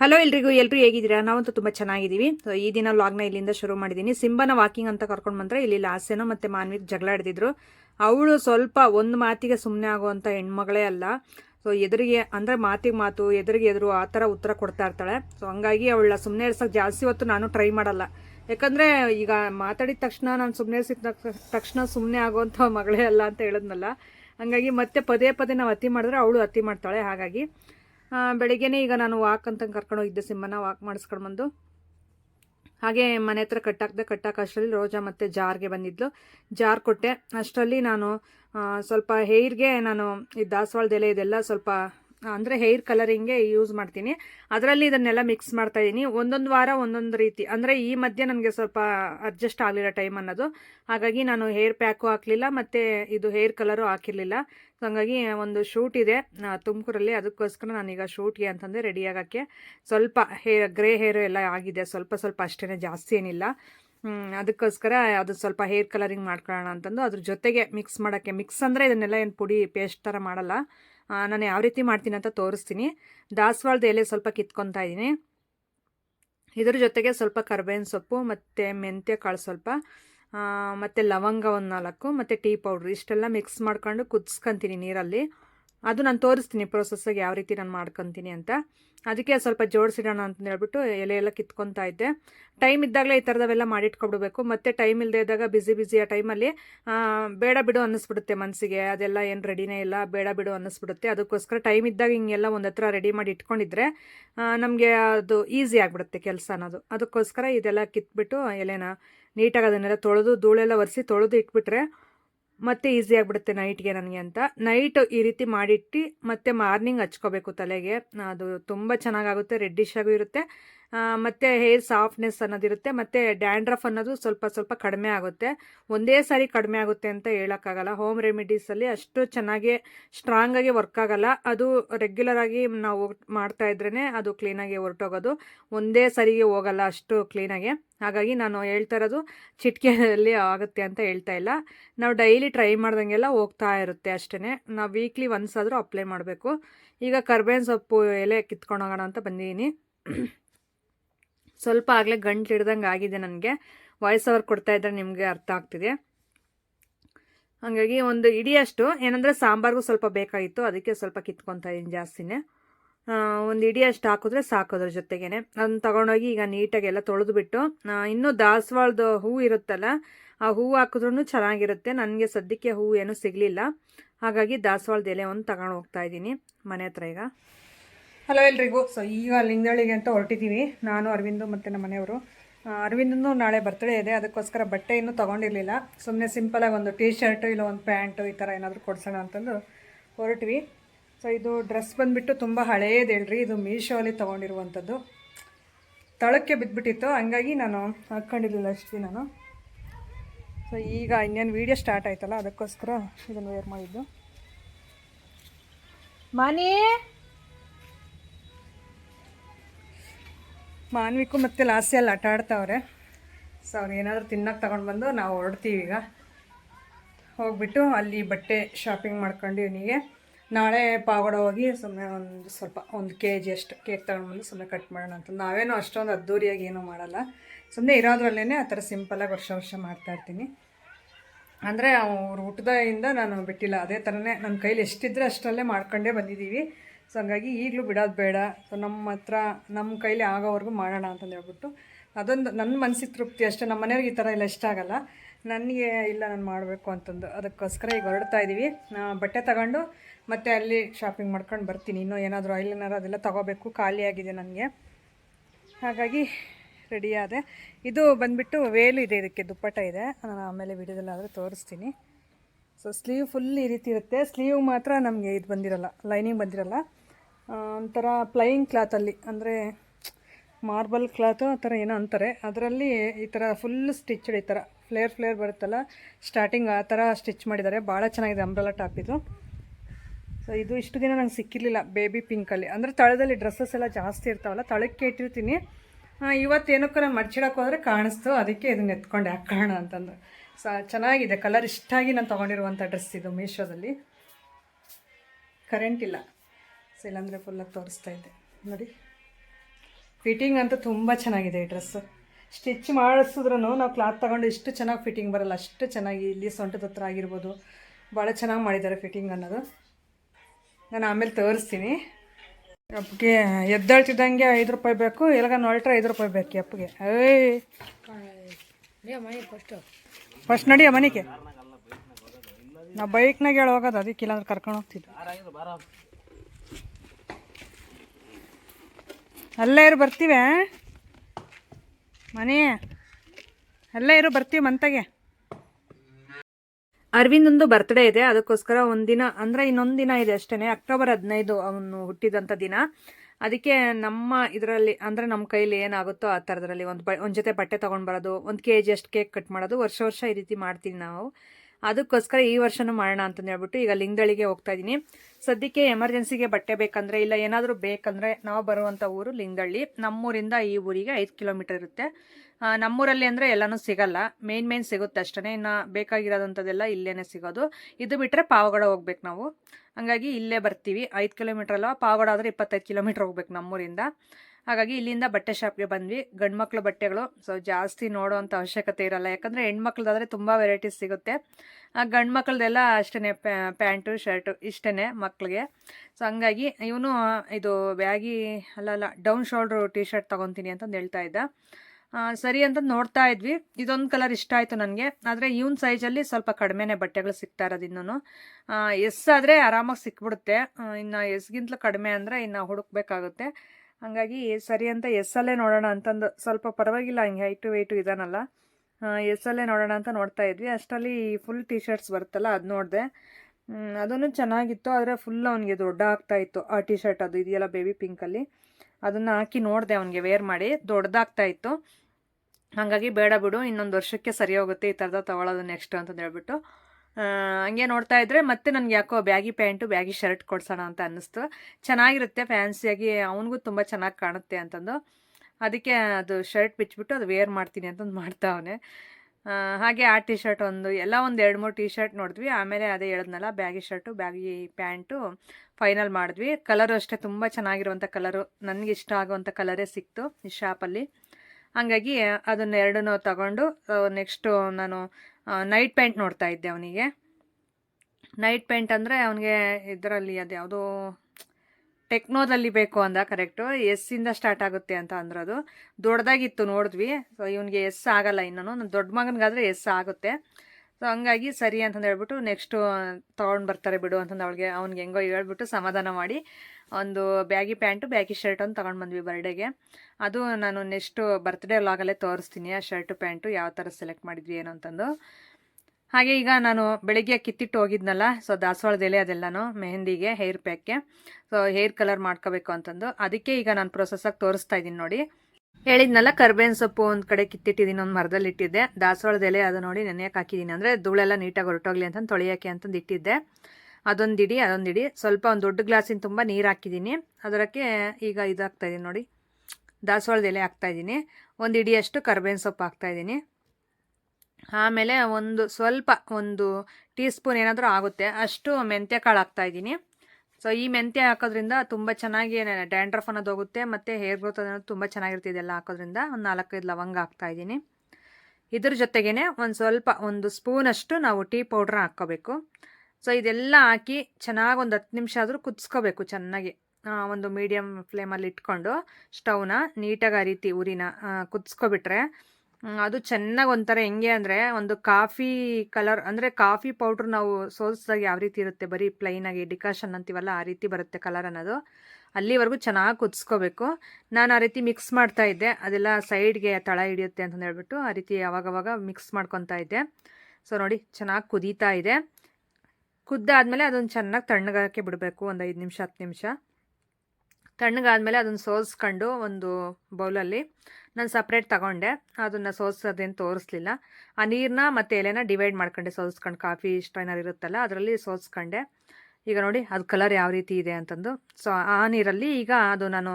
Hello ಎಲ್ರಿಗೂ ಎಲ್ಲರೂ ಹೇಗಿದ್ದೀರಾ? ನಾವಂತೂ ತುಂಬ ಚೆನ್ನಾಗಿದ್ದೀವಿ. ಸೊ ಈ ದಿನ ವ್ಲಾಗ್ನ ಇಲ್ಲಿಂದ ಶುರು ಮಾಡಿದ್ದೀನಿ ಸಿಂಬನ ವಾಕಿಂಗ್ ಅಂತ ಕರ್ಕೊಂಡು ಬಂದರೆ ಇಲ್ಲಿ ಲಾಸ್ಯನೋ ಮತ್ತೆ ಮಾನ್ವಿಕ್ ಜಗಳ ಹಿಡಿದಿದ್ರು ಅವಳು ಸ್ವಲ್ಪ ಒಂದು ಮಾತಿಗೆ ಸುಮ್ಮನೆ ಆಗುವಂಥ ಹೆಣ್ಮಗಳೇ ಅಲ್ಲ. ಸೊ ಎದುರಿಗೆ, ಅಂದರೆ ಮಾತಿಗೆ ಮಾತು, ಎದುರಿಗೆ ಎದುರು ಆ ಥರ ಉತ್ತರ ಕೊಡ್ತಾ ಇರ್ತಾಳೆ. ಸೊ ಹಂಗಾಗಿ ಅವಳ ಸುಮ್ಮನೆ ಇರ್ಸೋಕೆ ಜಾಸ್ತಿ ಹೊತ್ತು ನಾನು ಟ್ರೈ ಮಾಡಲ್ಲ. ಯಾಕಂದರೆ ಈಗ ಮಾತಾಡಿದ ತಕ್ಷಣ, ನಾನು ಸುಮ್ಮನೆ ಇರ್ಸಿದ ತಕ್ಷಣ ಸುಮ್ಮನೆ ಆಗುವಂಥ ಮಗಳೇ ಅಲ್ಲ ಅಂತ ಹೇಳಿದ್ನಲ್ಲ. ಹಂಗಾಗಿ ಮತ್ತೆ ಪದೇ ಪದೇ ನಾವು ಅತಿ ಮಾಡಿದ್ರೆ ಅವಳು ಅತಿ ಮಾಡ್ತಾಳೆ. ಹಾಗಾಗಿ ಬೆಳಿಗ್ಗೆನೇ ಈಗ ನಾನು ವಾಕ್ ಅಂತ ಕರ್ಕೊಂಡು ಹೋಗಿದ್ದೆ, ಸಿಂಹನ ವಾಕ್ ಮಾಡಿಸ್ಕೊಂಡು ಬಂದು. ಹಾಗೆ ಮನೆ ಹತ್ರ ಕಟ್ಟಾಕ್ದೆ ಕಟ್ಟಾಕ ಅಷ್ಟರಲ್ಲಿ ರೋಜಾ ಮತ್ತು ಜಾರ್ಗೆ ಬಂದಿದ್ಲು. ಜಾರ್ ಕೊಟ್ಟೆ. ಅಷ್ಟರಲ್ಲಿ ನಾನು ಸ್ವಲ್ಪ ಹೇರ್ಗೆ ನಾನು ಈ ದಾಸವಾಳದ ಎಲೆ ಇದೆಲ್ಲ ಸ್ವಲ್ಪ ಅಂದರೆ ಹೇರ್ ಕಲರಿಂಗ್ಗೆ ಯೂಸ್ ಮಾಡ್ತೀನಿ. ಅದರಲ್ಲಿ ಇದನ್ನೆಲ್ಲ ಮಿಕ್ಸ್ ಮಾಡ್ತಾ ಇದ್ದೀನಿ ಒಂದೊಂದು ವಾರ ಒಂದೊಂದು ರೀತಿ, ಅಂದರೆ ಈ ಮಧ್ಯೆ ನನಗೆ ಸ್ವಲ್ಪ ಅಡ್ಜಸ್ಟ್ ಆಗಲಿಲ್ಲ ಟೈಮ್ ಅನ್ನೋದು. ಹಾಗಾಗಿ ನಾನು ಹೇರ್ ಪ್ಯಾಕು ಹಾಕಲಿಲ್ಲ, ಮತ್ತು ಇದು ಹೇರ್ ಕಲರು ಹಾಕಿರಲಿಲ್ಲ. ಹಂಗಾಗಿ ಒಂದು ಶೂಟ್ ಇದೆ ತುಮಕೂರಲ್ಲಿ. ಅದಕ್ಕೋಸ್ಕರ ನಾನೀಗ ಶೂಟ್ಗೆ ಅಂತಂದರೆ ರೆಡಿ ಆಗೋಕ್ಕೆ ಸ್ವಲ್ಪ ಹೇರ್ ಗ್ರೇ ಹೇರು ಎಲ್ಲ ಆಗಿದೆ. ಸ್ವಲ್ಪ ಸ್ವಲ್ಪ ಅಷ್ಟೇ ಜಾಸ್ತಿ ಏನಿಲ್ಲ. ಅದಕ್ಕೋಸ್ಕರ ಅದು ಸ್ವಲ್ಪ ಹೇರ್ ಕಲರಿಂಗ್ ಮಾಡ್ಕೊಳ್ಳೋಣ ಅಂತಂದು. ಅದ್ರ ಜೊತೆಗೆ ಮಿಕ್ಸ್ ಮಾಡೋಕ್ಕೆ ಮಿಕ್ಸ್ ಅಂದರೆ ಇದನ್ನೆಲ್ಲ ಏನು ಪುಡಿ ಪೇಸ್ಟ್ ಥರ ಮಾಡಲ್ಲ. ನಾನು ಯಾವ ರೀತಿ ಮಾಡ್ತೀನಿ ಅಂತ ತೋರಿಸ್ತೀನಿ. ದಾಸವಾಳದ ಎಲೆ ಸ್ವಲ್ಪ ಕಿತ್ಕೊತಾ ಇದ್ದೀನಿ. ಇದ್ರ ಜೊತೆಗೆ ಸ್ವಲ್ಪ ಕರ್ಬೇವಿನ ಸೊಪ್ಪು, ಮತ್ತು ಮೆಂತ್ಯ ಕಾಳು ಸ್ವಲ್ಪ ಮತ್ತು ಲವಂಗ ಒಂದು ನಾಲ್ಕು, ಮತ್ತು ಟೀ ಪೌಡ್ರ್, ಇಷ್ಟೆಲ್ಲ ಮಿಕ್ಸ್ ಮಾಡ್ಕೊಂಡು ಕುದಿಸ್ಕೊಂತೀನಿ ನೀರಲ್ಲಿ. ಅದು ನಾನು ತೋರಿಸ್ತೀನಿ ಪ್ರೊಸೆಸ್ಸಾಗಿ ಯಾವ ರೀತಿ ನಾನು ಮಾಡ್ಕೊತೀನಿ ಅಂತ. ಅದಕ್ಕೆ ಸ್ವಲ್ಪ ಜೋಡಿಸಿಡೋಣ ಅಂತ ಹೇಳ್ಬಿಟ್ಟು ಎಲೆ ಎಲ್ಲ ಕಿತ್ಕೊತಾ ಇದ್ದೆ. ಟೈಮ್ ಇದ್ದಾಗಲೇ ಈ ಥರದವೆಲ್ಲ ಮಾಡಿಟ್ಕೊಬಿಡ್ಬೇಕು. ಮತ್ತು ಟೈಮ್ ಇಲ್ಲದೆ ಇದ್ದಾಗ ಬ್ಯುಸಿ ಬ್ಯುಸಿ ಆ ಟೈಮಲ್ಲಿ ಬೇಡ ಬಿಡು ಅನ್ನಿಸ್ಬಿಡುತ್ತೆ ಮನಸ್ಸಿಗೆ ಅದೆಲ್ಲ ಏನು ರೆಡಿನೇ ಇಲ್ಲ. ಬೇಡ ಬಿಡು ಅನ್ನಿಸ್ಬಿಡುತ್ತೆ. ಅದಕ್ಕೋಸ್ಕರ ಟೈಮ್ ಇದ್ದಾಗ ಹಿಂಗೆಲ್ಲ ಒಂದು ಹತ್ರ ರೆಡಿ ಮಾಡಿ ಇಟ್ಕೊಂಡಿದ್ರೆ ನಮಗೆ ಅದು ಈಸಿ ಆಗಿಬಿಡುತ್ತೆ ಕೆಲಸ ಅನ್ನೋದು. ಅದಕ್ಕೋಸ್ಕರ ಇದೆಲ್ಲ ಕಿತ್ಬಿಟ್ಟು ಎಲೆನ ನೀಟಾಗಿ ಅದನ್ನೆಲ್ಲ ತೊಳೆದು, ಧೂಳೆಲ್ಲ ಒರೆಸಿ ತೊಳೆದು ಇಟ್ಬಿಟ್ರೆ ಮತ್ತೆ ಈಸಿ ಆಗಿಬಿಡುತ್ತೆ ನೈಟ್ಗೆ ನನಗೆ ಅಂತ. ನೈಟ್ ಈ ರೀತಿ ಮಾಡಿಟ್ಟು ಮತ್ತೆ ಮಾರ್ನಿಂಗ್ ಹಚ್ಕೋಬೇಕು ತಲೆಗೆ. ಅದು ತುಂಬ ಚೆನ್ನಾಗಾಗುತ್ತೆ ರೆಡ್ಡಿಶ್ ಆಗೂ ಇರುತ್ತೆ. ಮತ್ತೆ ಹೇರ್ ಸಾಫ್ಟ್ನೆಸ್ ಅನ್ನೋದಿರುತ್ತೆ ಮತ್ತೆ ಡ್ಯಾಂಡ್ರಫ್ ಅನ್ನೋದು ಸ್ವಲ್ಪ ಸ್ವಲ್ಪ ಕಡಿಮೆ ಆಗುತ್ತೆ. ಒಂದೇ ಸಾರಿ ಕಡಿಮೆ ಆಗುತ್ತೆ ಅಂತ ಹೇಳೋಕ್ಕಾಗಲ್ಲ. ಹೋಮ್ ರೆಮಿಡೀಸಲ್ಲಿ ಅಷ್ಟು ಚೆನ್ನಾಗಿ ಸ್ಟ್ರಾಂಗಾಗಿ ವರ್ಕ್ ಆಗಲ್ಲ. ಅದು ರೆಗ್ಯುಲರ್ ಆಗಿ ನಾವು ಮಾಡ್ತಾ ಇದ್ರೇ ಅದು ಕ್ಲೀನಾಗಿ ಹೊರಟೋಗೋದು. ಒಂದೇ ಸರಿಗೆ ಹೋಗಲ್ಲ ಅಷ್ಟು ಕ್ಲೀನಾಗಿ ಹಾಗಾಗಿ ನಾನು ಹೇಳ್ತಾ ಇರೋದು ಚಿಟಿಕೆಯಲ್ಲಿ ಆಗುತ್ತೆ ಅಂತ ಹೇಳ್ತಾ ಇಲ್ಲ. ನಾವು ಡೈಲಿ ಟ್ರೈ ಮಾಡ್ದಂಗೆಲ್ಲ ಹೋಗ್ತಾ ಇರುತ್ತೆ ಅಷ್ಟೇ ನಾವು ವೀಕ್ಲಿ ಒನ್ಸ್ ಆದರೂ ಅಪ್ಲೈ ಮಾಡಬೇಕು. ಈಗ ಕರ್ಬೇವಿನ ಸೊಪ್ಪು ಎಲೆ ಕಿತ್ಕೊಂಡೋಗೋಣ ಅಂತ ಬಂದಿದ್ದೀನಿ. ಸ್ವಲ್ಪ ಆಗಲೇ ಗಂಟು ಹಿಡ್ದಂಗೆ ಆಗಿದೆ ನನಗೆ. ವಾಯ್ಸ್ ಓವರ್ ಕೊಡ್ತಾ ಇದ್ರೆ ನಿಮಗೆ ಅರ್ಥ ಆಗ್ತಿದೆ. ಹಾಗಾಗಿ ಒಂದು ಇಡಿಯಷ್ಟು, ಏನಂದರೆ ಸಾಂಬಾರ್ಗೂ ಸ್ವಲ್ಪ ಬೇಕಾಗಿತ್ತು, ಅದಕ್ಕೆ ಸ್ವಲ್ಪ ಕಿತ್ಕೊತಾ ಇದ್ದೀನಿ ಜಾಸ್ತಿನೇ. ಒಂದು ಇಡಿಯಷ್ಟು ಹಾಕಿದ್ರೆ ಸಾಕು ಅದ್ರ ಜೊತೆಗೇನೆ. ಅದನ್ನ ತಗೊಂಡೋಗಿ ಈಗ ನೀಟಾಗಿ ಎಲ್ಲ ತೊಳೆದ್ಬಿಟ್ಟು ಇನ್ನೂ ದಾಸವಾಳದ ಹೂವು ಇರುತ್ತಲ್ಲ, ಆ ಹೂವು ಹಾಕಿದ್ರೂ ಚೆನ್ನಾಗಿರುತ್ತೆ. ನನಗೆ ಸದ್ಯಕ್ಕೆ ಹೂವು ಏನೂ ಸಿಗಲಿಲ್ಲ. ಹಾಗಾಗಿ ದಾಸವಾಳದ ಎಲೆ ಒಂದು ತಗೊಂಡು ಹೋಗ್ತಾ ಇದ್ದೀನಿ ಮನೆ ಹತ್ರ ಈಗ. ಹಲೋ ಎಲ್ರಿಗೂ. ಸೊ ಈಗ ಲಿಂಗದಳ್ಳಿಗೆ ಅಂತ ಹೊರಟಿದ್ದೀವಿ ನಾನು, ಅರವಿಂದು ಮತ್ತು ನಮ್ಮ ಮನೆಯವರು. ಅರವಿಂದನು ನಾಳೆ ಬರ್ತಡೇ ಇದೆ. ಅದಕ್ಕೋಸ್ಕರ ಬಟ್ಟೆ ಇನ್ನೂ ತೊಗೊಂಡಿರಲಿಲ್ಲ ಸುಮ್ಮನೆ ಸಿಂಪಲಾಗಿ ಒಂದು ಟೀ ಶರ್ಟು ಇಲ್ಲ ಒಂದು ಪ್ಯಾಂಟು ಈ ಥರ ಏನಾದರೂ ಕೊಡ್ಸೋಣ ಅಂತಂದು ಹೊರಟ್ವಿ. ಸೊ ಇದು ಡ್ರೆಸ್ ಬಂದುಬಿಟ್ಟು ತುಂಬ ಹಳೇದು ಹೇಳ್ರಿ. ಇದು ಮೀಶೋಲಿ ತೊಗೊಂಡಿರುವಂಥದ್ದು. ತಳಕ್ಕೆ ಬಿದ್ದುಬಿಟ್ಟಿತ್ತು ಹಂಗಾಗಿ ನಾನು ಹಾಕ್ಕೊಂಡಿರಲಿಲ್ಲ ಅಷ್ಟು ನಾನು. ಸೊ ಈಗ ಇನ್ನೇನು ವೀಡಿಯೋ ಸ್ಟಾರ್ಟ್ ಆಯ್ತಲ್ಲ, ಅದಕ್ಕೋಸ್ಕರ ಇದನ್ನು ವೇರ್ ಮಾಡಿದ್ದು. ಮಾನಿ! ಮಾನ್ವಿಕು ಮತ್ತು ಲಾಸಿಯಲ್ಲಿ ಆಟ ಆಡ್ತಾವ್ರೆ. ಸೊ ಅವ್ರು ಏನಾದರೂ ತಿನ್ನಕ್ಕೆ ತಗೊಂಡು ಬಂದು ನಾವು ಹೊರಡ್ತೀವಿ ಈಗ. ಹೋಗ್ಬಿಟ್ಟು ಅಲ್ಲಿ ಬಟ್ಟೆ ಶಾಪಿಂಗ್ ಮಾಡ್ಕೊಂಡು ಇವನಿಗೆ. ನಾಳೆ ಪಾವಗಡ ಹೋಗಿ ಸುಮ್ಮನೆ ಒಂದು ಸ್ವಲ್ಪ, ಒಂದು ಕೆ ಜಿ ಅಷ್ಟು ಕೇಕ್ ತಗೊಂಡ್ಬಂದು ಸುಮ್ಮನೆ ಕಟ್ ಮಾಡೋಣ ಅಂತ. ನಾವೇನು ಅಷ್ಟೊಂದು ಅದ್ದೂರಿಯಾಗಿ ಏನೂ ಮಾಡಲ್ಲ. ಸುಮ್ಮನೆ ಇರೋದ್ರಲ್ಲೇ ಆ ಥರ ಸಿಂಪಲಾಗಿ ವರ್ಷ ವರ್ಷ ಮಾಡ್ತಾಯಿರ್ತೀನಿ ಅಂದರೆ ಅವ್ರು ಹುಟ್ಟದಿಂದ ನಾನು ಬಿಟ್ಟಿಲ್ಲ. ಅದೇ ಥರನೇ ನನ್ನ ಕೈಲಿ ಎಷ್ಟಿದ್ರೆ ಅಷ್ಟರಲ್ಲೇ ಮಾಡ್ಕೊಂಡೇ ಬಂದಿದ್ದೀವಿ. ಸೊ ಹಂಗಾಗಿ ಈಗಲೂ ಬಿಡೋದು ಬೇಡ. ಸೊ ನಮ್ಮ ಹತ್ರ ನಮ್ಮ ಕೈಲಿ ಆಗೋವರೆಗೂ ಮಾಡೋಣ ಅಂತಂದು ಹೇಳ್ಬಿಟ್ಟು. ಅದೊಂದು ನನ್ನ ಮನಸ್ಸಿಗೆ ತೃಪ್ತಿ ಅಷ್ಟೇ. ನಮ್ಮ ಮನೆಯವ್ರಿಗೆ ಈ ಥರ ಎಲ್ಲ ಇಷ್ಟ ಆಗಲ್ಲ. ನನಗೆ ಇಲ್ಲ, ನಾನು ಮಾಡಬೇಕು ಅಂತಂದು. ಅದಕ್ಕೋಸ್ಕರ ಈಗ ಹೊರಡ್ತಾ ಇದ್ದೀವಿ ಬಟ್ಟೆ ತಗೊಂಡು ಮತ್ತೆ ಅಲ್ಲಿ ಶಾಪಿಂಗ್ ಮಾಡ್ಕೊಂಡು ಬರ್ತೀನಿ. ಇನ್ನೂ ಏನಾದರೂ ಐಲೈನರ್ ಅದೆಲ್ಲ ತೊಗೋಬೇಕು. ಖಾಲಿಯಾಗಿದೆ ನನಗೆ. ಹಾಗಾಗಿ ರೆಡಿ ಆದೆ. ಇದು ಬಂದುಬಿಟ್ಟು, ವೇಲು ಇದೆ ಇದಕ್ಕೆ, ದುಪ್ಪಟ್ಟ ಇದೆ. ನಾನು ಆಮೇಲೆ ವಿಡಿಯೋದಲ್ಲಾದರೂ ತೋರಿಸ್ತೀನಿ. ಸೊ ಸ್ಲೀವ್ ಫುಲ್ ಈ ರೀತಿ ಇರುತ್ತೆ. ಸ್ಲೀವ್ ಮಾತ್ರ ನಮಗೆ ಇದು ಬಂದಿರಲ್ಲ ಲೈನಿಂಗ್ ಬಂದಿರಲ್ಲ. ಒಂಥರ ಪ್ಲೈಯಿಂಗ್ ಕ್ಲಾತಲ್ಲಿ ಅಂದರೆ ಮಾರ್ಬಲ್ ಕ್ಲಾತು ಆ ಥರ ಏನೋ ಅಂತಾರೆ. ಅದರಲ್ಲಿ ಈ ಥರ ಫುಲ್ ಸ್ಟಿಚ್ಡ್ ಈ ಥರ ಫ್ಲೇರ್ ಫ್ಲೇರ್ ಬರುತ್ತಲ್ಲ ಸ್ಟಾರ್ಟಿಂಗ್ ಆ ಥರ ಸ್ಟಿಚ್ ಮಾಡಿದ್ದಾರೆ. ಭಾಳ ಚೆನ್ನಾಗಿದೆ ಅಂಬ್ರೆಲ್ಲ ಟಾಪ್ ಇದು. ಸೊ ಇದು ಇಷ್ಟು ದಿನ ನಂಗೆ ಸಿಕ್ಕಿರಲಿಲ್ಲ ಬೇಬಿ ಪಿಂಕಲ್ಲಿ ಅಂದರೆ ತಳದಲ್ಲಿ ಡ್ರೆಸ್ಸಸ್ ಎಲ್ಲ ಜಾಸ್ತಿ ಇರ್ತಾವಲ್ಲ, ತಳಕ್ಕೆ ಇಟ್ಟಿರ್ತೀನಿ. ಆ, ಇವತ್ತು ಏನಕ್ಕೋ ನಾನು ಮಡ್ಚಿಡಕ್ಕೆ ಹೋದರೆ ಕಾಣಿಸ್ತು. ಅದಕ್ಕೆ ಇದನ್ನ ಎತ್ಕೊಂಡು. ಹಾಕೋಣ ಅಂತಂದು. ಸ ಚೆನ್ನಾಗಿದೆ. ಕಲರ್ ಇಷ್ಟಾಗಿ ನಾನು ತೊಗೊಂಡಿರುವಂಥ ಡ್ರೆಸ್ ಇದು ಮೀಶೋದಲ್ಲಿ ಕರೆಂಟ್ ಇಲ್ಲ. ಸೊ ಇಲ್ಲಾಂದರೆ ಫುಲ್ಲಾಗಿ ತೋರಿಸ್ತಾ ಇದ್ದೆ ನೋಡಿ. ಫಿಟ್ಟಿಂಗ್ ಅಂತೂ ತುಂಬ ಚೆನ್ನಾಗಿದೆ ಈ ಡ್ರೆಸ್ಸು ಸ್ಟಿಚ್ ಮಾಡಿಸಿದ್ರು ನಾವು ಕ್ಲಾತ್ ತೊಗೊಂಡು ಇಷ್ಟು ಚೆನ್ನಾಗಿ ಫಿಟ್ಟಿಂಗ್ ಬರಲ್ಲ. ಅಷ್ಟು ಚೆನ್ನಾಗಿ ಇಲ್ಲಿ ಸೊಂಟದ ಹತ್ರ ಆಗಿರ್ಬೋದು. ಭಾಳ ಚೆನ್ನಾಗಿ ಮಾಡಿದ್ದಾರೆ ಫಿಟ್ಟಿಂಗ್ ಅನ್ನೋದು. ನಾನು ಆಮೇಲೆ ತೋರಿಸ್ತೀನಿ. ಅಪ್ಪಗೆ ಎದ್ದೇಳ್ತಿದ್ದಂಗೆ ಐದು ರೂಪಾಯಿ ಬೇಕು ಎಲ್ಗ ಹೊರಟ್ರೆ ಐದು ರೂಪಾಯಿ ಬೇಕು ಅಪ್ಪಗೆ. ಏಯ್. ಫಸ್ಟ್ ನಡಿಯ ಮನೆಗೆ. ನಾ ಬೈಕ್ನಾಗ ಹೇಳಿ ಹೋಗೋದು ಅದಕ್ಕೆ ಇಲ್ಲಾಂದ್ರೆ ಕರ್ಕೊಂಡು ಹೋಗ್ತಿದ್ದೆ. ಅಲ್ಲೇ ಇರು ಬರ್ತೀವಿ ಮನೆ. ಅಲ್ಲೇ ಇರು ಬರ್ತೀವಿ ಮಂತಾಗೆ ಅರವಿಂದೊಂದು ಬರ್ತ್ಡೇ ಇದೆ. ಅದಕ್ಕೋಸ್ಕರ ಒಂದಿನ, ಅಂದರೆ ಇನ್ನೊಂದು ದಿನ ಇದೆ ಅಷ್ಟೇ ಅಕ್ಟೋಬರ್ ಹದಿನೈದು ಅವನು ಹುಟ್ಟಿದಂಥ ದಿನ. ಅದಕ್ಕೆ ನಮ್ಮ ಇದರಲ್ಲಿ, ಅಂದರೆ ನಮ್ಮ ಕೈಲಿ ಏನಾಗುತ್ತೋ ಆ ಥರದ್ರಲ್ಲಿ ಒಂದು ಬ, ಒಂದು ಜೊತೆ ಬಟ್ಟೆ ತೊಗೊಂಡು ಬರೋದು, ಒಂದು ಕೆ ಜಿ ಅಷ್ಟು ಕೇಕ್ ಕಟ್ ಮಾಡೋದು, ವರ್ಷ ವರ್ಷ ಈ ರೀತಿ ಮಾಡ್ತೀವಿ ನಾವು. ಅದಕ್ಕೋಸ್ಕರ ಈ ವರ್ಷನೂ ಮಾಡೋಣ ಅಂತಂದು ಹೇಳ್ಬಿಟ್ಟು ಈಗ ಲಿಂಗದಳಿಗೆ ಹೋಗ್ತಾ ಇದ್ದೀನಿ ಸದ್ಯಕ್ಕೆ ಎಮರ್ಜೆನ್ಸಿಗೆ ಬಟ್ಟೆ ಬೇಕಂದ್ರೆ, ಇಲ್ಲ ಏನಾದರೂ ಬೇಕಂದ್ರೆ ನಾವು ಬರುವಂಥ ಊರು ಲಿಂಗದಳ್ಳಿ. ನಮ್ಮೂರಿಂದ ಈ ಊರಿಗೆ ಐದು ಕಿಲೋಮೀಟರ್ ಇರುತ್ತೆ. ನಮ್ಮೂರಲ್ಲಿ ಅಂದರೆ ಎಲ್ಲನೂ ಸಿಗಲ್ಲ. ಮೇನ್ ಮೇನ್ ಸಿಗುತ್ತೆ ಅಷ್ಟೇ ಇನ್ನು ಬೇಕಾಗಿರೋದಂಥದ್ದೆಲ್ಲ ಇಲ್ಲೇ ಸಿಗೋದು. ಇದು ಬಿಟ್ಟರೆ ಪಾವಗಡ ಹೋಗ್ಬೇಕು ನಾವು. ಹಂಗಾಗಿ ಇಲ್ಲೇ ಬರ್ತೀವಿ. ಐದು ಕಿಲೋಮೀಟ್ರ್ ಅಲ್ವಾ ಪಾವಗಡ ಆದರೆ ಇಪ್ಪತ್ತೈದು ಕಿಲೋಮೀಟ್ರ್ ಹೋಗ್ಬೇಕು ನಮ್ಮೂರಿಂದ. ಹಾಗಾಗಿ ಇಲ್ಲಿಂದ ಬಟ್ಟೆ ಶಾಪ್ಗೆ ಬಂದ್ವಿ. ಗಂಡು ಮಕ್ಳು ಬಟ್ಟೆಗಳು ಸೊ ಜಾಸ್ತಿ ನೋಡೋವಂಥ ಅವಶ್ಯಕತೆ ಇರಲ್ಲ. ಯಾಕಂದರೆ ಹೆಣ್ಮಕ್ಳದಾದರೆ ತುಂಬ ವೆರೈಟೀಸ್ ಸಿಗುತ್ತೆ. ಗಂಡು ಮಕ್ಕಳದೆಲ್ಲ ಅಷ್ಟೇ ಪ್ಯಾಂಟು, ಶರ್ಟು ಇಷ್ಟೇ ಮಕ್ಕಳಿಗೆ ಸೊ ಹಂಗಾಗಿ ಇವನು ಇದು ಬ್ಯಾಗಿ ಅಲ್ಲ ಅಲ್ಲ, ಡೌನ್ ಶೋಲ್ಡ್ರು ಟೀ ಶರ್ಟ್ ತೊಗೊತೀನಿ ಅಂತಂದು ಹೇಳ್ತಾ ಇದ್ದ. ಸರಿ ಅಂತ ನೋಡ್ತಾ ಇದ್ವಿ. ಇದೊಂದು ಕಲರ್ ಇಷ್ಟ ಆಯಿತು ನನಗೆ. ಆದರೆ ಇವನ್ ಸೈಜಲ್ಲಿ ಸ್ವಲ್ಪ ಕಡಿಮೆನೇ ಬಟ್ಟೆಗಳು ಸಿಗ್ತಾ ಇರೋದು ಇನ್ನೂ ಎಸ್ ಆದರೆ ಆರಾಮಾಗಿ ಸಿಕ್ಬಿಡುತ್ತೆ. ಇನ್ನು ಎಸ್ಗಿಂತಲೂ ಕಡಿಮೆ ಅಂದರೆ ಇನ್ನು ಹುಡುಕ್ಬೇಕಾಗುತ್ತೆ. ಹಾಗಾಗಿ ಸರಿ ಅಂತ ಎಸ್ಸಲ್ಲೇ ನೋಡೋಣ ಅಂತಂದು. ಸ್ವಲ್ಪ ಪರವಾಗಿಲ್ಲ, ಹಿಂಗೆ ಹೈಟು ವೆಯ್ಟು ಇದಾನಲ್ಲ. ಎಸ್ಸಲ್ಲೇ ನೋಡೋಣ ಅಂತ ನೋಡ್ತಾ ಇದ್ವಿ. ಅಷ್ಟರಲ್ಲಿ ಫುಲ್ ಟಿ ಶರ್ಟ್ಸ್ ಬರುತ್ತಲ್ಲ ಅದು ನೋಡಿದೆ. ಅದನ್ನು ಚೆನ್ನಾಗಿತ್ತು. ಆದರೆ ಫುಲ್ ಅವನಿಗೆ ದೊಡ್ಡ ಆಗ್ತಾ ಇತ್ತು. ಆ ಟಿ ಶರ್ಟ್ ಅದು, ಇದೆಯಲ್ಲ ಬೇಬಿ ಪಿಂಕಲ್ಲಿ ಅದನ್ನು ಹಾಕಿ ನೋಡಿದೆ ಅವನಿಗೆ ವೇರ್ ಮಾಡಿ. ದೊಡ್ಡದಾಗ್ತಾ ಇತ್ತು. ಹಾಗಾಗಿ ಬೇಡ ಬಿಡು, ಇನ್ನೊಂದು ವರ್ಷಕ್ಕೆ ಸರಿ ಹೋಗುತ್ತೆ ಈ ಥರದ ತೊಗೊಳೋದು ನೆಕ್ಸ್ಟ್ ಅಂತಂದು ಹೇಳ್ಬಿಟ್ಟು. ಹಂಗೆ ನೋಡ್ತಾ ಇದ್ರೆ ಮತ್ತೆ ನನಗೆ ಯಾಕೋ ಬ್ಯಾಗಿ ಪ್ಯಾಂಟು, ಬ್ಯಾಗಿ ಶರ್ಟ್ ಕೊಡ್ಸೋಣ ಅಂತ ಅನ್ನಿಸ್ತು. ಚೆನ್ನಾಗಿರುತ್ತೆ ಫ್ಯಾನ್ಸಿಯಾಗಿ, ಅವನಿಗೂ ತುಂಬ ಚೆನ್ನಾಗಿ ಕಾಣುತ್ತೆ ಅಂತಂದು. ಅದಕ್ಕೆ ಅದು ಶರ್ಟ್ ಬಿಚ್ಚಿಬಿಟ್ಟು ಅದು ವೇರ್ ಮಾಡ್ತೀನಿ ಅಂತಂದು ಮಾಡ್ತಾವನೆ ಹಾಗೆ ಆ ಟಿ ಶರ್ಟ್ ಒಂದು, ಎಲ್ಲ ಒಂದು ಎರಡು ಮೂರು ಟಿ ಶರ್ಟ್ ನೋಡಿದ್ವಿ. ಆಮೇಲೆ ಅದೇ ಹೇಳಿದ್ನಲ್ಲ, baggy shirt, baggy pant final ಮಾಡಿದ್ವಿ. ಕಲರು ಅಷ್ಟೇ, ತುಂಬ ಚೆನ್ನಾಗಿರುವಂಥ ಕಲರು ನನಗೆ ಇಷ್ಟ ಆಗುವಂಥ ಕಲರೇ ಸಿಕ್ತು ಈ ಶಾಪಲ್ಲಿ ಹಾಗಾಗಿ ಅದನ್ನ ಎರಡನ್ನೂ ತಗೊಂಡು ನೆಕ್ಸ್ಟು ನಾನು ನೈಟ್ ಪೇಂಟ್ ನೋಡ್ತಾ ಇದ್ದೆ ಅವನಿಗೆ. ನೈಟ್ ಪೇಂಟ್ ಅಂದರೆ ಅವನಿಗೆ ಇದರಲ್ಲಿ ಅದು ಯಾವುದೋ ಟೆಕ್ನೋದಲ್ಲಿ ಬೇಕು ಅಂದ ಕರೆಕ್ಟು ಎಸ್ಸಿಂದ ಸ್ಟಾರ್ಟ್ ಆಗುತ್ತೆ ಅಂತ ಅಂದ್ರದು. ದೊಡ್ಡದಾಗಿತ್ತು ನೋಡಿದ್ವಿ. ಸೊ ಇವನಿಗೆ ಎಸ್ ಆಗಲ್ಲ ಇನ್ನೂ. ನನ್ನ ದೊಡ್ಡ ಮಗನಿಗಾದರೆ ಎಸ್ ಆಗುತ್ತೆ. ಸೊ ಹಂಗಾಗಿ ಸರಿ ಅಂತಂದು ಹೇಳ್ಬಿಟ್ಟು ನೆಕ್ಸ್ಟು ತೊಗೊಂಡು ಬರ್ತಾರೆ ಬಿಡು ಅಂತಂದು ಅವಳಿಗೆ. ಅವ್ನಿಗೆ ಹೆಂಗೋ ಹೇಳ್ಬಿಟ್ಟು ಸಮಾಧಾನ ಮಾಡಿ ಒಂದು ಬ್ಯಾಗಿ ಪ್ಯಾಂಟು, ಬ್ಯಾಗಿ ಶರ್ಟ್ ಅಂತ ತೊಗೊಂಡು ಬಂದ್ವಿ ಬರ್ಡೇಗೆ ಅದು ನಾನು ನೆಕ್ಸ್ಟು ಬರ್ತ್ಡೇ ಲಾಗಲ್ಲೇ ತೋರಿಸ್ತೀನಿ, ಆ ಶರ್ಟು ಪ್ಯಾಂಟು ಯಾವ ಥರ ಸೆಲೆಕ್ಟ್ ಮಾಡಿದ್ವಿ, ಏನು ಅಂತಂದು. ಹಾಗೆ ಈಗ ನಾನು ಬೆಳಿಗ್ಗೆ ಕಿತ್ತಿಟ್ಟು ಹೋಗಿದ್ನಲ್ಲ ಸೊ ದಾಸವಾಳದ ಎಲೆ ಅದೆಲ್ಲನೂ, ಮೆಹಂದಿಗೆ ಹೇರ್ ಪ್ಯಾಕ್ಗೆ ಸೊ ಹೇರ್ ಕಲರ್ ಮಾಡ್ಕೋಬೇಕು ಅಂತಂದು. ಅದಕ್ಕೆ ಈಗ ನಾನು ಪ್ರೊಸೆಸ್ಸಾಗಿ ತೋರಿಸ್ತಾ ಇದ್ದೀನಿ ನೋಡಿ. ಹೇಳಿದ್ನಲ್ಲ, ಕರ್ಬೇವಿನ ಸೊಪ್ಪು ಒಂದು ಕಡೆ ಕಿತ್ತಿಟ್ಟಿದ್ದೀನಿ, ಒಂದು ಮರದಲ್ಲಿ ಇಟ್ಟಿದ್ದೆ. ದಾಸವಾಳದ ಎಲೆ ಅದು ನೋಡಿ ನೆನೆಯಕ್ಕೆ ಹಾಕಿದ್ದೀನಿ. ಅಂದರೆ ಧೂಳೆಲ್ಲ ನೀಟಾಗಿ ಹೊರಟೋಗ್ಲಿ ಅಂತ ತೊಳೆಯಕ್ಕೆ ಅಂತಂದು ಇಟ್ಟಿದ್ದೆ. ಅದೊಂದು ಇಡಿ ಅದೊಂದು ಇಡಿ. ಸ್ವಲ್ಪ ಒಂದು ದೊಡ್ಡ ಗ್ಲಾಸಿನ ತುಂಬ ನೀರು ಹಾಕಿದ್ದೀನಿ. ಅದಕ್ಕೆ ಈಗ ಇದಾಗ್ತಾ ಇದೀನಿ ನೋಡಿ. ದಾಸವಾಳದ ಎಲೆ ಹಾಕ್ತಾ ಇದ್ದೀನಿ ಒಂದು ಇಡಿಯಷ್ಟು ಕರ್ಬೇವಿನ ಸೊಪ್ಪು ಹಾಕ್ತಾ ಇದ್ದೀನಿ ಆಮೇಲೆ ಒಂದು ಸ್ವಲ್ಪ ಒಂದು ಟೀ ಸ್ಪೂನ್ ಏನಾದರೂ ಆಗುತ್ತೆ. ಅಷ್ಟು ಮೆಂತ್ಯ ಕಾಳು ಹಾಕ್ತಾ ಇದ್ದೀನಿ ಸೊ ಈ ಮೆಂತ್ಯ ಹಾಕೋದ್ರಿಂದ ತುಂಬ ಚೆನ್ನಾಗಿ ಡ್ಯಾಂಡ್ರಫ್ ಅನ್ನೋದು ಹೋಗುತ್ತೆ, ಮತ್ತು ಹೇರ್ ಗ್ರೋತ್ ಅನ್ನೋದು ತುಂಬ ಚೆನ್ನಾಗಿರ್ತಿದೆ ಇದೆಲ್ಲ ಹಾಕೋದ್ರಿಂದ. ಒಂದು ನಾಲ್ಕೈದು ಲವಂಗ ಹಾಕ್ತಾ ಇದ್ದೀನಿ. ಇದ್ರ ಜೊತೆಗೇ ಒಂದು ಸ್ವಲ್ಪ, ಒಂದು ಸ್ಪೂನಷ್ಟು ನಾವು ಟೀ ಪೌಡ್ರ್ ಹಾಕ್ಕೋಬೇಕು. ಸೊ ಇದೆಲ್ಲ ಹಾಕಿ ಚೆನ್ನಾಗಿ ಒಂದು ಹತ್ತು ನಿಮಿಷ ಆದರೂ ಕುದಿಸ್ಕೋಬೇಕು ಚೆನ್ನಾಗಿ. ಒಂದು ಮೀಡಿಯಮ್ ಫ್ಲೇಮಲ್ಲಿ ಇಟ್ಕೊಂಡು ಸ್ಟವ್ನ ನೀಟಾಗಿ ಆ ರೀತಿ ಉರಿನ ಕುದಿಸ್ಕೊಬಿಟ್ರೆ ಅದು ಚೆನ್ನಾಗಿ ಒಂಥರ ಹೆಂಗೆ ಅಂದರೆ ಒಂದು ಕಾಫಿ ಕಲರ್ ಅಂದರೆ ಕಾಫಿ ಪೌಡ್ರ್ ನಾವು ಸೋಸಿದಾಗ ಯಾವ ರೀತಿ ಇರುತ್ತೆ? ಬರೀ ಪ್ಲೈನಾಗಿ ಡಿಕಾಷನ್ ಅಂತೀವಲ್ಲ, ಆ ರೀತಿ ಬರುತ್ತೆ ಕಲರ್ ಅನ್ನೋದು. ಅಲ್ಲಿವರೆಗೂ ಚೆನ್ನಾಗಿ ಕುದಿಸ್ಕೋಬೇಕು. ನಾನು ಆ ರೀತಿ ಮಿಕ್ಸ್ ಮಾಡ್ತಾ ಇದ್ದೆ. ಅದೆಲ್ಲ ಸೈಡ್ಗೆ ತಳ ಹಿಡಿಯುತ್ತೆ ಅಂತಂದು ಹೇಳ್ಬಿಟ್ಟು ಆ ರೀತಿ ಅವಾಗವಾಗ ಮಿಕ್ಸ್ ಮಾಡ್ಕೊತಾ ಇದ್ದೆ. ಸೊ ನೋಡಿ, ಚೆನ್ನಾಗಿ ಕುದೀತಾ ಇದೆ. ಕುದ್ದಾದಮೇಲೆ ಅದನ್ನು ಚೆನ್ನಾಗಿ ತಣ್ಣಗಾಕೆ ಬಿಡಬೇಕು, ಒಂದು ಐದು ನಿಮಿಷ, ಹತ್ತು ನಿಮಿಷ. ತಣ್ಣಗಾದ್ಮೇಲೆ ಅದನ್ನು ಸೋಸ್ಕೊಂಡು ಒಂದು ಬೌಲಲ್ಲಿ ನಾನು ಸಪ್ರೇಟ್ ತಗೊಂಡೆ. ಅದನ್ನು ಸೋಸೋದೇನು ತೋರಿಸ್ಲಿಲ್ಲ. ಆ ನೀರನ್ನ ಮತ್ತು ಎಲೆನ ಡಿವೈಡ್ ಮಾಡ್ಕೊಂಡೆ, ಸೋಸ್ಕೊಂಡು. ಕಾಫಿ ಸ್ಟ್ರೈನರ್ ಇರುತ್ತಲ್ಲ, ಅದರಲ್ಲಿ ಸೋಸ್ಕೊಂಡೆ. ಈಗ ನೋಡಿ, ಅದು ಕಲರ್ ಯಾವ ರೀತಿ ಇದೆ ಅಂತಂದು. ಸೊ ಆ ನೀರಲ್ಲಿ ಈಗ ಅದು ನಾನು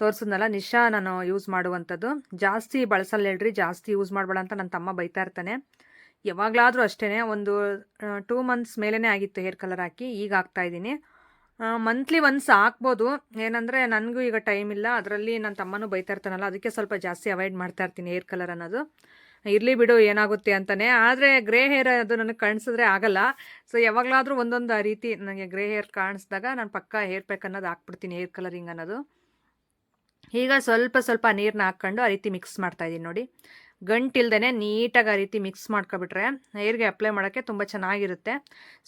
ತೋರಿಸಿದ್ನಲ್ಲ, ನಿಶಾ ನಾನು ಯೂಸ್ ಮಾಡುವಂಥದ್ದು. ಜಾಸ್ತಿ ಬಳಸಲ್ಲ ಹೇಳ್ರಿ, ಜಾಸ್ತಿ ಯೂಸ್ ಮಾಡಬೇಡ ಅಂತ ನನ್ನ ತಮ್ಮ ಬೈತಾ ಇರ್ತಾನೆ. ಯಾವಾಗಲಾದರೂ ಅಷ್ಟೇ ಒಂದು ಟೂ ಮಂತ್ಸ್ ಮೇಲೇ ಆಗಿತ್ತು ಹೇರ್ ಕಲರ್ ಹಾಕಿ, ಈಗ ಹಾಕ್ತಾ ಮಂತ್ಲಿ ಒನ್ಸ್ ಹಾಕ್ಬೋದು. ಏನಂದರೆ ನನಗೂ ಈಗ ಟೈಮ್ ಇಲ್ಲ. ಅದರಲ್ಲಿ ನನ್ನ ತಮ್ಮನೂ ಬೈತಾ ಇರ್ತಾನಲ್ಲ, ಅದಕ್ಕೆ ಸ್ವಲ್ಪ ಜಾಸ್ತಿ ಅವಾಯ್ಡ್ ಮಾಡ್ತಾ ಇರ್ತೀನಿ ಏರ್ ಕಲರ್ ಅನ್ನೋದು. ಇರಲಿ ಬಿಡು, ಏನಾಗುತ್ತೆ ಅಂತಲೇ ಆದರೆ ಗ್ರೇ ಹೇರ್ ಅದು ನನಗೆ ಕಾಣಿಸಿದ್ರೆ ಆಗಲ್ಲ. ಸೊ ಯಾವಾಗಲಾದರೂ ಒಂದೊಂದು ರೀತಿ ನನಗೆ ಗ್ರೇ ಹೇರ್ ಕಾಣಿಸ್ದಾಗ ನಾನು ಪಕ್ಕ ಹೇರ್ ಪ್ಯಾಕ್ ಅನ್ನೋದು ಹಾಕ್ಬಿಡ್ತೀನಿ ಹೇರ್ ಕಲರಿಂಗ್ ಅನ್ನೋದು. ಈಗ ಸ್ವಲ್ಪ ಸ್ವಲ್ಪ ನೀರನ್ನ ಹಾಕ್ಕೊಂಡು ಆ ರೀತಿ ಮಿಕ್ಸ್ ಮಾಡ್ತಾ ಇದ್ದೀನಿ ನೋಡಿ. ಗಂಟಿಲ್ದೇ ನೀಟಾಗಿ ಆ ರೀತಿ ಮಿಕ್ಸ್ ಮಾಡ್ಕೊಬಿಟ್ರೆ ಹೇರ್ಗೆ ಅಪ್ಲೈ ಮಾಡೋಕ್ಕೆ ತುಂಬ ಚೆನ್ನಾಗಿರುತ್ತೆ.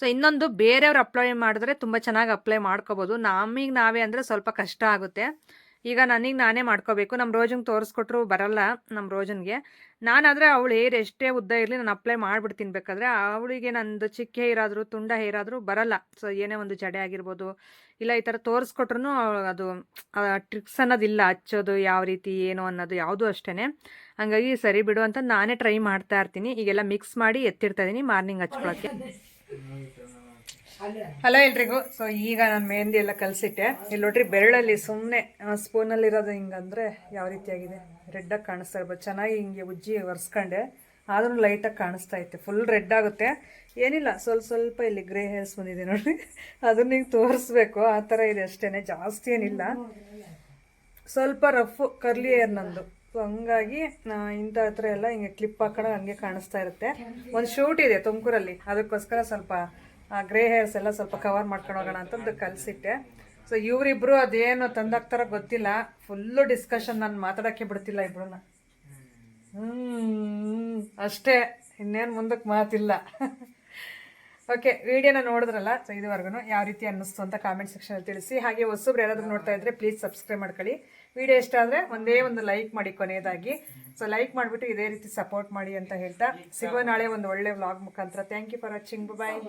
ಸೊ ಇನ್ನೊಂದು ಬೇರೆಯವ್ರು ಅಪ್ಲೈ ಮಾಡಿದ್ರೆ ತುಂಬ ಚೆನ್ನಾಗಿ ಅಪ್ಲೈ ಮಾಡ್ಕೋಬೋದು. ನಮಗೆ ನಾವೇ ಅಂದರೆ ಸ್ವಲ್ಪ ಕಷ್ಟ ಆಗುತ್ತೆ. ಈಗ ನನಗೆ ನಾನೇ ಮಾಡ್ಕೋಬೇಕು. ನಮ್ಮ ರೋಜನ್ಗೆ ತೋರಿಸ್ಕೊಟ್ರು ಬರಲ್ಲ ನಮ್ಮ ರೋಜನ್ಗೆ. ನಾನಾದರೆ ಅವಳು ಹೇರ್ ಎಷ್ಟೇ ಉದ್ದ ಇರಲಿ ನಾನು ಅಪ್ಲೈ ಮಾಡಿಬಿಡ್ತೀನಿ ಬೇಕಾದ್ರೆ. ಅವಳಿಗೆ ನಂದು ಚಿಕ್ಕ ಹೇರ್ ಆದರೂ ತುಂಡ ಹೇರ್ ಆದರೂ ಬರಲ್ಲ. ಸೊ ಏನೇ ಒಂದು ಜಡೆ ಆಗಿರ್ಬೋದು. ಇಲ್ಲ, ಈ ಥರ ತೋರಿಸ್ಕೊಟ್ರು ಅದು ಟ್ರಿಕ್ಸ್ ಅನ್ನೋದಿಲ್ಲ. ಹಚ್ಚೋದು ಯಾವ ರೀತಿ, ಏನು ಅನ್ನೋದು ಯಾವುದು ಅಷ್ಟೇ ಹಂಗಾಗಿ ಸರಿ ಬಿಡು ಅಂತ ನಾನೇ ಟ್ರೈ ಮಾಡ್ತಾ ಇರ್ತೀನಿ. ಈಗೆಲ್ಲ ಮಿಕ್ಸ್ ಮಾಡಿ ಎತ್ತಿರ್ತಾ ಇದ್ದೀನಿ. ಮಾರ್ನಿಂಗ್ ಹಚ್ಕೊಳಕ್ಕೆ. ಹಲೋ ಎಲ್ರಿಗೂ. ಸೊ ಈಗ ನಾನು ಮೆಹಂದಿ ಎಲ್ಲ ಕಲಸಿಟ್ಟೆ. ಇಲ್ಲಿ ನೋಡ್ರಿ ಬೆರಳಲ್ಲಿ ಸುಮ್ಮನೆ ಸ್ಪೂನಲ್ಲಿರೋದು ಹಿಂಗಂದ್ರೆ ಯಾವ ರೀತಿಯಾಗಿದೆ? ರೆಡ್ಡಾಗಿ ಕಾಣಿಸ್ತಾ ಇರ್ಬೋದು. ಚೆನ್ನಾಗಿ ಹಿಂಗೆ ಉಜ್ಜಿ ಒರೆಸ್ಕೊಂಡೆ. ಆದ್ರೂ ಲೈಟಾಗಿ ಕಾಣಿಸ್ತಾ ಐತೆ ಫುಲ್ ರೆಡ್ ಆಗುತ್ತೆ. ಏನಿಲ್ಲ, ಸ್ವಲ್ಪ ಸ್ವಲ್ಪ ಇಲ್ಲಿ ಗ್ರೇ ಹೇರ್ಸ್ ಬಂದಿದೆ ನೋಡಿ ಅದನ್ನ ಹಿಂಗೆ ತೋರಿಸ್ಬೇಕು. ಆ ಥರ ಇದೆ ಅಷ್ಟೇ ಜಾಸ್ತಿ ಏನಿಲ್ಲ. ಸ್ವಲ್ಪ ರಫ್ ಕರ್ಲಿ ಏರ್ ನಂದು. ಸೊ ಹಂಗಾಗಿ ಇಂಥ ಹತ್ರ ಎಲ್ಲ ಹಿಂಗೆ ಕ್ಲಿಪ್ ಹಾಕೊಂಡು ಹಂಗೆ ಕಾಣಿಸ್ತಾ ಇರುತ್ತೆ. ಒಂದು ಶೂಟ್ ಇದೆ ತುಮಕೂರಲ್ಲಿ. ಅದಕ್ಕೋಸ್ಕರ ಸ್ವಲ್ಪ ಗ್ರೇ ಹೇರ್ಸ್ ಎಲ್ಲ ಸ್ವಲ್ಪ ಕವರ್ ಮಾಡ್ಕೊಂಡು ಹೋಗೋಣ ಅಂತಂದು ಕಲಿಸಿಟ್ಟೆ. ಸೊ ಇವರಿಬ್ರು ಅದೇನು ತಂದಾಗ್ತಾರ ಗೊತ್ತಿಲ್ಲ. ಫುಲ್ಲು ಡಿಸ್ಕಷನ್ ನಾನು ಮಾತಾಡೋಕ್ಕೆ ಬಿಡ್ತಿಲ್ಲ ಇಬ್ರನ್ನ. ಹ್ಞೂ ಅಷ್ಟೇ. ಇನ್ನೇನು ಮುಂದಕ್ಕೆ ಮಾತಿಲ್ಲ. ಓಕೆ ವಿಡಿಯೋನ ನೋಡಿದ್ರಲ್ಲ? ಸೊ ಇದುವರೆಗೂ ಯಾವ ರೀತಿ ಅನ್ನಿಸ್ತು ಅಂತ ಕಾಮೆಂಟ್ ಸೆಕ್ಷನಲ್ಲಿ ತಿಳಿಸಿ. ಹಾಗೆ ಹೊಸಬ್ರು ಯಾರಾದರೂ ನೋಡ್ತಾ ಇದ್ದರೆ ಪ್ಲೀಸ್ ಸಬ್ಸ್ಕ್ರೈಬ್ ಮಾಡ್ಕೊಳ್ಳಿ. ವಿಡಿಯೋ ಇಷ್ಟ ಆದರೆ ಒಂದೇ ಒಂದು ಲೈಕ್ ಮಾಡಿ ಕೊನೆಯದಾಗಿ. ಸೊ ಲೈಕ್ ಮಾಡಿಬಿಟ್ಟು ಇದೇ ರೀತಿ ಸಪೋರ್ಟ್ ಮಾಡಿ ಅಂತ ಹೇಳ್ತಾ. ಸಿಗೋ ನಾಳೆ ಒಂದು ಒಳ್ಳೆ ವ್ಲಾಗ್ ಮುಖಾಂತರ. Thank you for watching bye